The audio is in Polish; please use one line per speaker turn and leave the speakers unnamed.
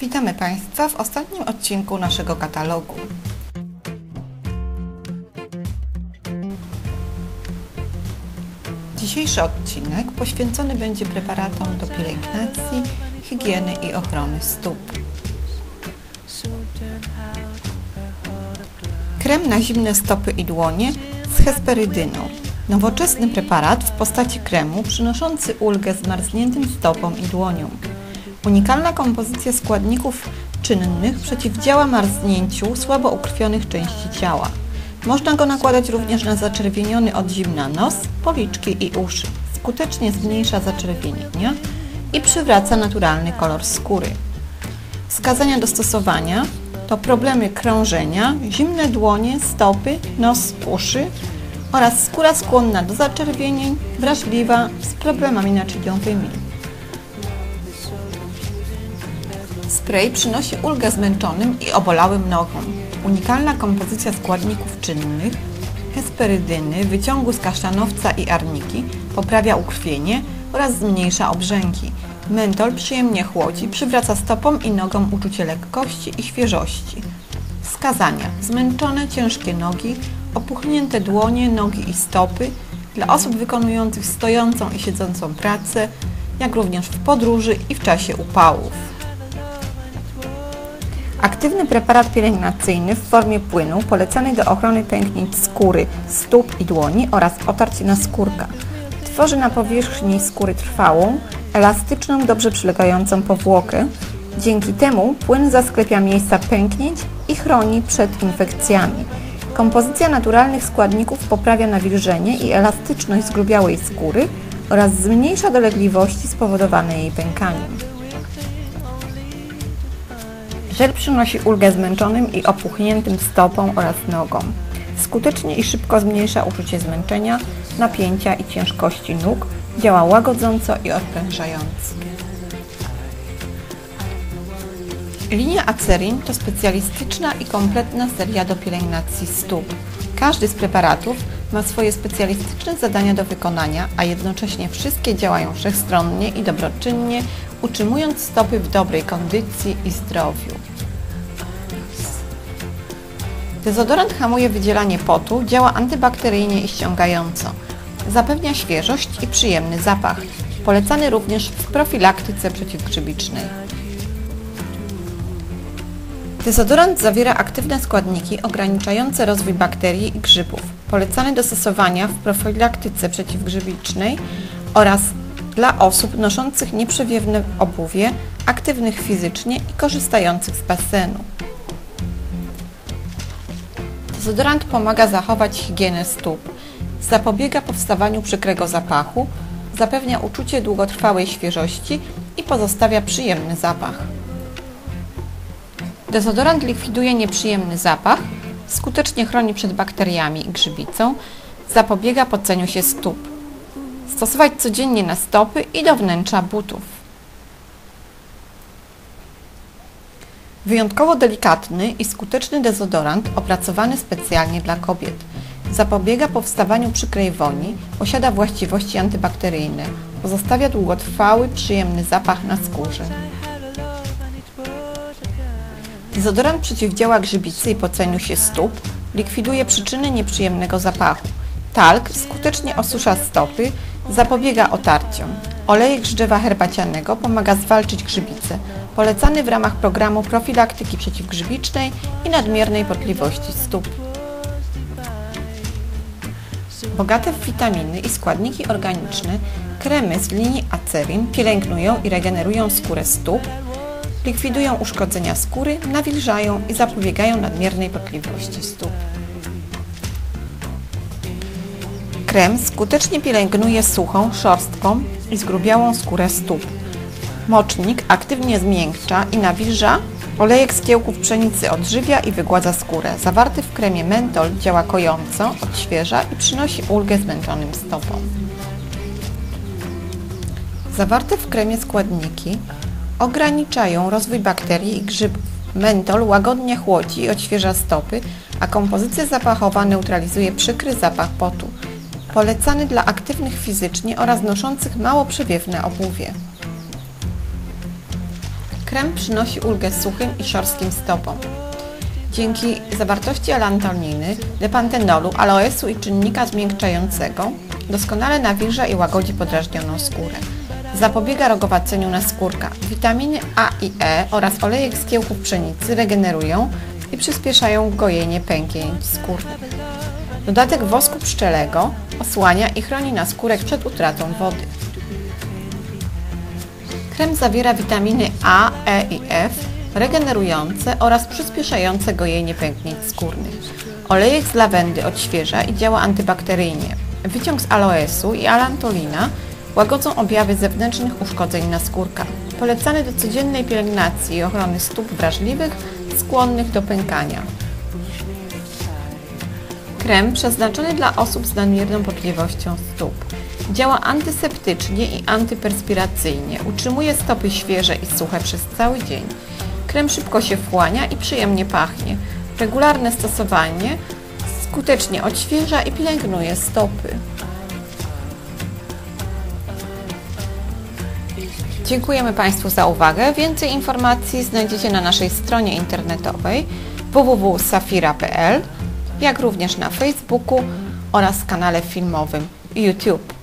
Witamy Państwa w ostatnim odcinku naszego katalogu. Dzisiejszy odcinek poświęcony będzie preparatom do pielęgnacji, higieny i ochrony stóp. Krem na zimne stopy i dłonie z hesperydyną. Nowoczesny preparat w postaci kremu przynoszący ulgę zmarzniętym stopom i dłoniom. Unikalna kompozycja składników czynnych przeciwdziała marznięciu słabo ukrwionych części ciała. Można go nakładać również na zaczerwieniony od zimna nos, policzki i uszy. Skutecznie zmniejsza zaczerwienienia i przywraca naturalny kolor skóry. Wskazania do stosowania to problemy krążenia, zimne dłonie, stopy, nos, uszy oraz skóra skłonna do zaczerwienień, wrażliwa z problemami naczyniowymi. Spray przynosi ulgę zmęczonym i obolałym nogom. Unikalna kompozycja składników czynnych, hesperydyny, wyciągu z kasztanowca i arniki poprawia ukrwienie oraz zmniejsza obrzęki. Mentol przyjemnie chłodzi, przywraca stopom i nogom uczucie lekkości i świeżości. Wskazania: zmęczone, ciężkie nogi, opuchnięte dłonie, nogi i stopy dla osób wykonujących stojącą i siedzącą pracę, jak również w podróży i w czasie upałów. Aktywny preparat pielęgnacyjny w formie płynu polecany do ochrony pęknięć skóry, stóp i dłoni oraz otarć na skórka. Tworzy na powierzchni skóry trwałą, elastyczną, dobrze przylegającą powłokę. Dzięki temu płyn zasklepia miejsca pęknięć i chroni przed infekcjami. Kompozycja naturalnych składników poprawia nawilżenie i elastyczność zgrubiałej skóry oraz zmniejsza dolegliwości spowodowane jej pękaniem. Żel przynosi ulgę zmęczonym i opuchniętym stopom oraz nogom. Skutecznie i szybko zmniejsza uczucie zmęczenia, napięcia i ciężkości nóg, działa łagodząco i odprężająco. Linia Acerin to specjalistyczna i kompletna seria do pielęgnacji stóp. Każdy z preparatów ma swoje specjalistyczne zadania do wykonania, a jednocześnie wszystkie działają wszechstronnie i dobroczynnie, utrzymując stopy w dobrej kondycji i zdrowiu. Dezodorant hamuje wydzielanie potu, działa antybakteryjnie i ściągająco. Zapewnia świeżość i przyjemny zapach. Polecany również w profilaktyce przeciwgrzybicznej. Dezodorant zawiera aktywne składniki ograniczające rozwój bakterii i grzybów. Polecany do stosowania w profilaktyce przeciwgrzybicznej oraz dla osób noszących nieprzewiewne obuwie, aktywnych fizycznie i korzystających z basenu. Dezodorant pomaga zachować higienę stóp, zapobiega powstawaniu przykrego zapachu, zapewnia uczucie długotrwałej świeżości i pozostawia przyjemny zapach. Dezodorant likwiduje nieprzyjemny zapach, skutecznie chroni przed bakteriami i grzybicą, zapobiega poceniu się stóp. Stosować codziennie na stopy i do wnętrza butów. Wyjątkowo delikatny i skuteczny dezodorant opracowany specjalnie dla kobiet. Zapobiega powstawaniu przykrej woni, posiada właściwości antybakteryjne, pozostawia długotrwały, przyjemny zapach na skórze. Dezodorant przeciwdziała grzybicy i poceniu się stóp, likwiduje przyczyny nieprzyjemnego zapachu. Talk skutecznie osusza stopy, zapobiega otarciom. Olejek z herbacianego pomaga zwalczyć grzybice, polecany w ramach programu profilaktyki przeciwgrzybicznej i nadmiernej potliwości stóp. Bogate w witaminy i składniki organiczne, kremy z linii Acerin pielęgnują i regenerują skórę stóp, likwidują uszkodzenia skóry, nawilżają i zapobiegają nadmiernej potliwości stóp. Krem skutecznie pielęgnuje suchą, szorstką i zgrubiałą skórę stóp. Mocznik aktywnie zmiękcza i nawilża, olejek z kiełków pszenicy odżywia i wygładza skórę. Zawarty w kremie mentol działa kojąco, odświeża i przynosi ulgę zmęczonym stopom. Zawarte w kremie składniki ograniczają rozwój bakterii i grzybów. Mentol łagodnie chłodzi i odświeża stopy, a kompozycja zapachowa neutralizuje przykry zapach potu. Polecany dla aktywnych fizycznie oraz noszących mało przewiewne obuwie. Krem przynosi ulgę suchym i szorstkim stopom. Dzięki zawartości alantoliny, depantenolu, aloesu i czynnika zmiękczającego doskonale nawilża i łagodzi podrażnioną skórę. Zapobiega rogowaceniu naskórka. Witaminy A i E oraz olejek z kiełków pszenicy regenerują i przyspieszają gojenie pęknięć skórnych. Dodatek wosku pszczelego osłania i chroni naskórek przed utratą wody. Krem zawiera witaminy A, E i F, regenerujące oraz przyspieszające gojenie pęknięć skórnych. Olejek z lawendy odświeża i działa antybakteryjnie. Wyciąg z aloesu i alantolina łagodzą objawy zewnętrznych uszkodzeń naskórka. Polecany do codziennej pielęgnacji i ochrony stóp wrażliwych, skłonnych do pękania. Krem przeznaczony dla osób z nadmierną potliwością stóp. Działa antyseptycznie i antyperspiracyjnie. Utrzymuje stopy świeże i suche przez cały dzień. Krem szybko się wchłania i przyjemnie pachnie. Regularne stosowanie skutecznie odświeża i pielęgnuje stopy. Dziękujemy Państwu za uwagę. Więcej informacji znajdziecie na naszej stronie internetowej www.safira.pl, jak również na Facebooku oraz kanale filmowym YouTube.